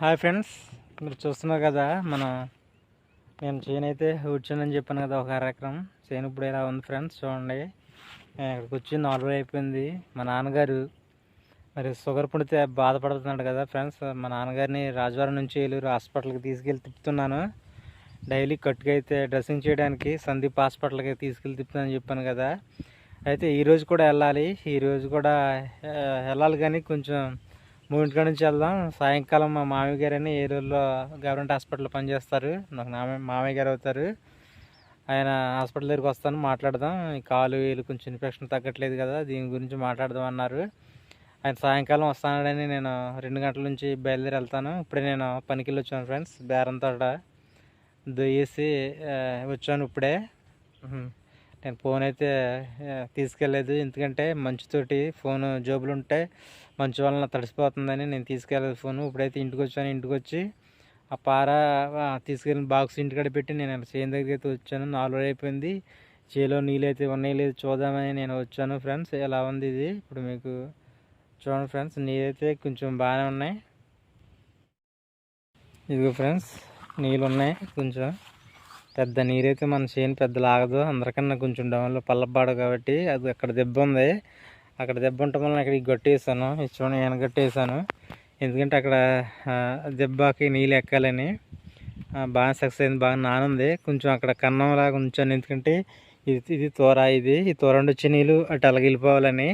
Hi friends మీరు చూస్తున్నారు కదా మన నేను చేను అయితే కూర్చోనని చెప్పాను కదా ఒక కార్యక్రమం. చేను ఇప్పుడు ఇలా ఉంది ఫ్రెండ్స్ చూడండి. నేను ఇక్కడికి వచ్చి నాలుగు అయిపోయింది. మా నాన్నగారు మరి షుగర్ పుడితే బాధపడుతున్నాడు కదా ఫ్రెండ్స్. మా నాన్నగారిని రాజవారం నుంచి ఏలూరు హాస్పిటల్కి తీసుకెళ్ళి తిప్పుతున్నాను. డైలీ కట్టుగా అయితే డ్రెస్సింగ్ చేయడానికి సందీప్ హాస్పిటల్కి తీసుకెళ్ళి తిప్పుతానని చెప్పాను కదా. అయితే ఈరోజు కూడా వెళ్ళాలి. ఈరోజు కూడా వెళ్ళాలి కానీ కొంచెం మూడింటికాడ నుంచి వెళ్దాం. సాయంకాలం మా మామయ్య గారు అని ఏలూరులో గవర్నమెంట్ హాస్పిటల్లో పనిచేస్తారు. నాకు నా మామయ్య గారు అవుతారు. ఆయన హాస్పిటల్ దగ్గరికి వస్తాను మాట్లాడదాం. ఈ కాలు వీలు కొంచెం ఇన్ఫెక్షన్ తగ్గట్లేదు కదా దీని గురించి మాట్లాడదాం అన్నారు. ఆయన సాయంకాలం వస్తానని నేను రెండు గంటల నుంచి బయలుదేరి వెళ్తాను. ఇప్పుడే నేను పనికి వెళ్ళి వచ్చాను ఫ్రెండ్స్. బేరంతోట దుయ్యేసి దొయ్యేసి వచ్చాను ఇప్పుడే. నేను ఫోన్ అయితే తీసుకెళ్ళలేదు. ఎందుకంటే మంచుతోటి ఫోన్ జోబులు ఉంటే మంచు వలన తడిసిపోతుందని నేను తీసుకెళ్ళదు ఫోను. ఇప్పుడైతే ఇంటికి వచ్చాను ఇంటికి వచ్చి ఆ పార తీసుకెళ్ళిన బాక్స్ ఇంటికాడ పెట్టి నేను చేను దగ్గరికి అయితే వచ్చాను. నాలుగు అయిపోయింది. చేలో నీళ్ళు అయితే ఉన్నాయి లేదు చూద్దామని నేను వచ్చాను ఫ్రెండ్స్. ఎలా ఉంది ఇది? ఇప్పుడు మీకు చూడండి ఫ్రెండ్స్ నీళ్ళైతే కొంచెం బాగానే ఉన్నాయి. ఇదిగో ఫ్రెండ్స్ నీళ్ళు ఉన్నాయి. కొంచెం పెద్ద నీరైతే మన చేను పెద్ద లాగదు అందరికన్నా కొంచెం డౌన్లో పల్లపాడు కాబట్టి అది అక్కడ దెబ్బ ఉంది. అక్కడ దెబ్బ ఉండటం వల్ల ఇక్కడ ఈ గట్టేసాను చూడండి ఈయన గట్టేసాను ఎందుకంటే అక్కడ దెబ్బకి నీళ్ళు ఎక్కాలని బాగా సక్సెస్ అయింది బాగా నానుంది. కొంచెం అక్కడ కన్నంలాగా ఉంచాను. ఎందుకంటే ఇది ఇది తోర ఇది ఈ తోర నుండి వచ్చే నీళ్ళు అటు అలగిలిపోవాలని వెళ్ళిపోవాలని.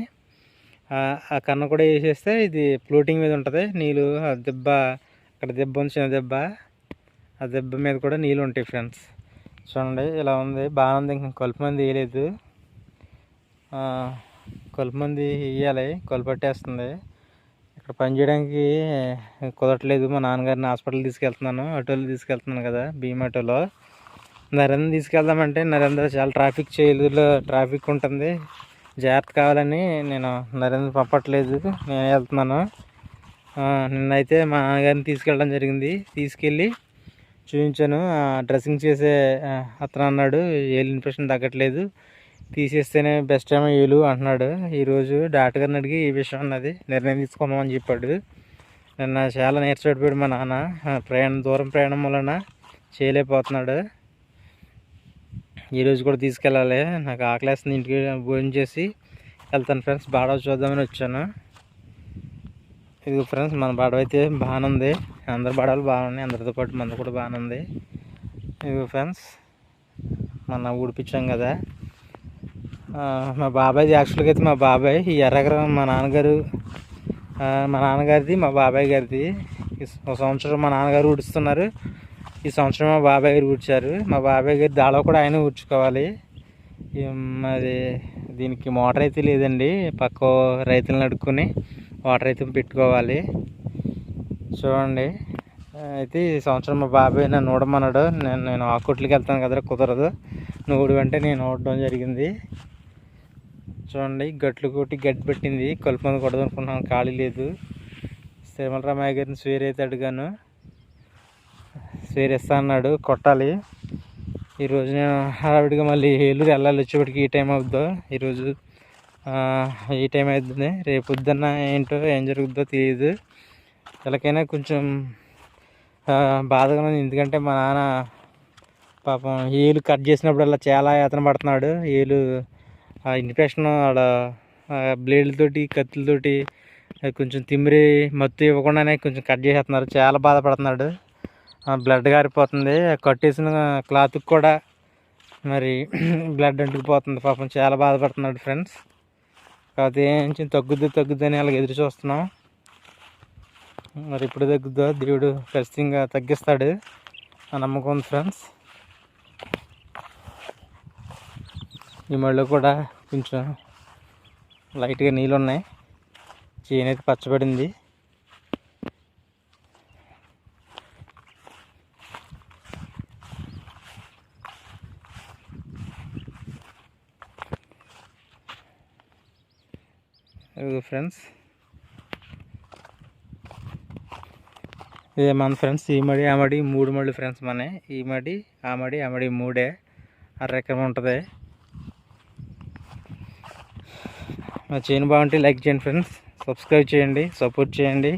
ఆ, కన్నం కన్న కూడా వేసేస్తే ఇది ఫ్లోటింగ్ మీద ఉంటుంది. నీళ్ళు ఆ దెబ్బ అక్కడ దెబ్బ ఉంది చిన్న దెబ్బ. ఆ దెబ్బ మీద కూడా నీళ్ళు ఉంటాయి ఫ్రెండ్స్. చూడండి ఇలా ఉంది. బాగుంది. ఉంది ఇంకా కలుపు మంది వేయలేదు. కలుపు మంది ఇవ్వాలి కొలుపు పట్టేస్తుంది ఇక్కడ పని చేయడానికి కుదరట్లేదు. మా నాన్నగారిని హాస్పిటల్ తీసుకెళ్తున్నాను ఆటోలో తీసుకెళ్తున్నాను కదా భీమ్ ఆటోలో. నరేంద్ర తీసుకెళ్దామంటే నరేంద్ర చాలా ట్రాఫిక్ చేయలేదులో ట్రాఫిక్ ఉంటుంది. జాగ్రత్త కావాలని నేను నరేంద్ర పంపట్లేదు. నేను వెళ్తున్నాను. నిన్నైతే మా నాన్నగారిని తీసుకెళ్ళడం జరిగింది. తీసుకెళ్ళి చూపించాను ఆ, డ్రెస్సింగ్ చేసే అతను అన్నాడు ఏలు ఇన్ఫెక్షన్ తగ్గట్లేదు. తీసేస్తేనే బెస్ట్ ఏమో వీలు అంటున్నాడు. ఈరోజు డాక్టర్ గారిని అడిగి ఈ విషయం అన్నది నిర్ణయం తీసుకుందామని చెప్పాడు. నిన్న చాలా నేర్చిపెట్టిపోయాడు మా నాన్న. ప్రయాణం దూరం ప్రయాణం వలన చేయలేకపోతున్నాడు. ఈరోజు కూడా తీసుకెళ్ళాలి. నాకు ఆకలేస్తుంది. ఇంటికి భోజనం చేసి వెళ్తాను ఫ్రెండ్స్. బాడవ చూద్దామని వచ్చాను. ఇది ఫ్రెండ్స్ మన బాడవ అయితే బాగానే ఉంది. అందరి బాడవలు బాగున్నాయి. అందరితో పాటు మన కూడా బాగానే ఉంది. ఇది ఫ్రెండ్స్ మన ఊడిపించాం కదా. మా బాబాయ్ యాక్చువల్గా అయితే మా బాబాయ్ ఈ ఎర్రగ్రహం మా నాన్నగారు మా నాన్నగారిది మా బాబాయ్ గారిది. ఈ ఒక సంవత్సరం మా నాన్నగారు ఊడుస్తున్నారు ఈ సంవత్సరం మా బాబాయ్ గారు ఊడ్చారు. మా బాబాయ్ గారి దాలో కూడా ఆయన ఊడ్చుకోవాలి. మరి దీనికి మోటార్ అయితే లేదండి. పక్క రైతులను అడుక్కొని వాటర్ అయితే పెట్టుకోవాలి. చూడండి. అయితే ఈ సంవత్సరం మా బాబాయ్ నన్ను ఊడమన్నాడు. నేను నేను ఆకుట్లకి వెళ్తాను కదా కుదరదు. నువ్వు ఊడవంటే నేను ఊడడం జరిగింది. చూడండి గట్లు కొట్టి గడ్డి పెట్టింది. కలుపు మంది కొడదనుకున్నాను ఖాళీ లేదు. శ్రీమల రామయ్య గారిని స్వేర్ అయితే అడిగాను. స్వేర్ ఇస్తా అన్నాడు కొట్టాలి. ఈరోజు నేను హడావిడిగా మళ్ళీ ఏలూరు వెళ్ళాలి వచ్చేప్పటికి ఈ టైం అవుద్దో? ఈరోజు ఈ టైం అవుతుంది. రేపు పొద్దున్న ఏంటో ఏం జరుగుద్దో తెలియదు ఎలాగైనా కొంచెం బాధగా ఉంది. ఎందుకంటే మా నాన్న పాపం ఏలు కట్ చేసినప్పుడల్లా చాలా యాతన పడుతున్నాడు. ఏలు ఆ ఇన్ఫెక్షన్ ఆడ బ్లేడ్లతోటి కత్తులతోటి కొంచెం తిమ్మిరి మత్తు ఇవ్వకుండానే కొంచెం కట్ చేసేస్తున్నారు. చాలా బాధపడుతున్నాడు. బ్లడ్ గారిపోతుంది. కట్టేసిన క్లాత్కి కూడా మరి బ్లడ్ అంటుకుపోతుంది. పాపం చాలా బాధపడుతున్నాడు ఫ్రెండ్స్ కాకపోతే ఏం తగ్గుద్ది తగ్గుద్దని అలాగ ఎదురు చూస్తున్నాం. మరి ఇప్పుడు తగ్గుద్దో దేవుడు ఖచ్చితంగా తగ్గిస్తాడు. ఆ నమ్మకం ఉంది ఫ్రెండ్స్ ఈ మళ్ళీ కూడా కొంచెం లైట్గా నీళ్ళు ఉన్నాయి చేనేది పచ్చబడింది ఫ్రెండ్స్. ఇదే మన ఫ్రెండ్స్ ఈ మడి ఆ మడి మూడు మడి ఫ్రెండ్స్ మనే ఈ మడి ఆ మడి ఆ మడి మూడే. అర ఎకరం ఉంటుంది. మా చేను బాగుంటే లైక్ చేయండి ఫ్రెండ్స్. సబ్స్క్రైబ్ చేయండి సపోర్ట్ చేయండి.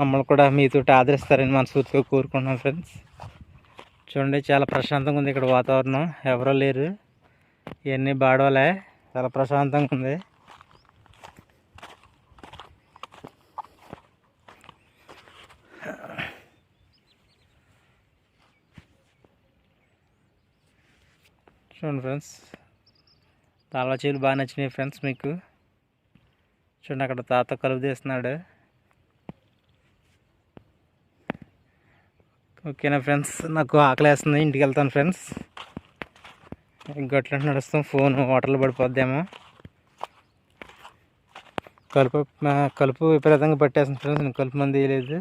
మమ్మల్ని కూడా మీతో ఆదరిస్తారని మనస్ఫూర్తిగా కోరుకుంటున్నాం ఫ్రెండ్స్. చూడండి చాలా ప్రశాంతంగా ఉంది ఇక్కడ వాతావరణం. ఎవరో లేరు. ఇవన్నీ బాడవలే చాలా ప్రశాంతంగా ఉంది. చూడండి ఫ్రెండ్స్. తాళ చీలు బాగా నచ్చినాయి ఫ్రెండ్స్ మీకు. చూడండి అక్కడ తాత కలుపు తీస్తున్నాడు. ఓకేనా ఫ్రెండ్స్ నాకు ఆకలి వేస్తుంది ఇంటికి వెళ్తాను ఫ్రెండ్స్. గట్ల నడుస్తాం ఫోన్ వాటర్లో పడిపోద్దేమో. కలుపు కలుపు విపరీతంగా పట్టేస్తుంది ఫ్రెండ్స్ నేను కలుపు మంది తీయలేదు.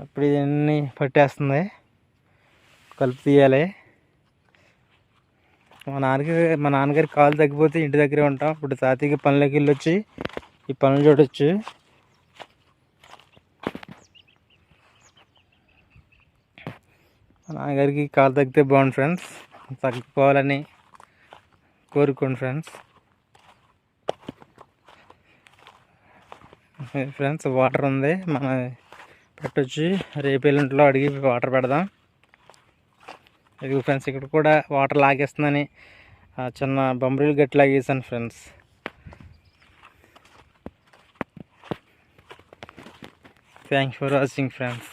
అప్పుడు ఇవన్నీ పట్టేస్తుంది కలుపు తీయాలి. మా నాన్నకి మా నాన్నగారి కాలు తగ్గిపోతే ఇంటి దగ్గరే ఉంటాం. ఇప్పుడు తాతయ్యకి పనులకి వెళ్ళొచ్చి ఈ పనులు చూడొచ్చు. మా నాన్నగారికి కాలు తగ్గితే బాగుంది ఫ్రెండ్స్. తగ్గిపోవాలని కోరుకోండి ఫ్రెండ్స్. ఫ్రెండ్స్ వాటర్ ఉంది. మన పెట్టొచ్చి. రేపు ఇంట్లో అడిగి వాటర్ పెడదాం. ఇది ఫ్రెండ్స్ ఇక్కడ కూడా వాటర్ లాగేస్తుందని ఆ చిన్న బొమ్మరీలు గట్టి లాగేసాను friends. Thanks for watching friends